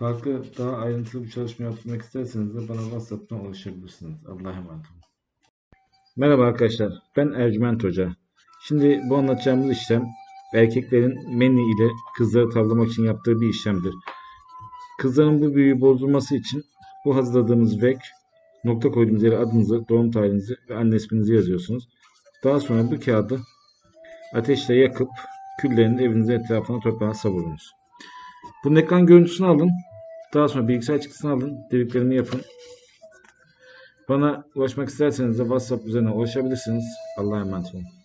Farklı daha ayrıntılı bir çalışma yapmak isterseniz de bana WhatsApp'tan ulaşabilirsiniz. Allah'a emanet olun. Merhaba arkadaşlar. Ben Ercüment Hoca. Şimdi bu anlatacağımız işlem erkeklerin meni ile kızları tavlamak için yaptığı bir işlemdir. Kızların bu büyüyü bozulması için bu hazırladığımız vek nokta koyduğumuz yere adınızı, doğum tarihinizi ve anne isminizi yazıyorsunuz. Daha sonra bu kağıdı ateşle yakıp küllerini evinizin etrafına toprağa savurunuz. Bunun ekran görüntüsünü alın. Daha sonra bilgisayar çıktısını alın. Dediklerimi yapın. Bana ulaşmak isterseniz de WhatsApp üzerinden ulaşabilirsiniz. Allah'a emanet olun.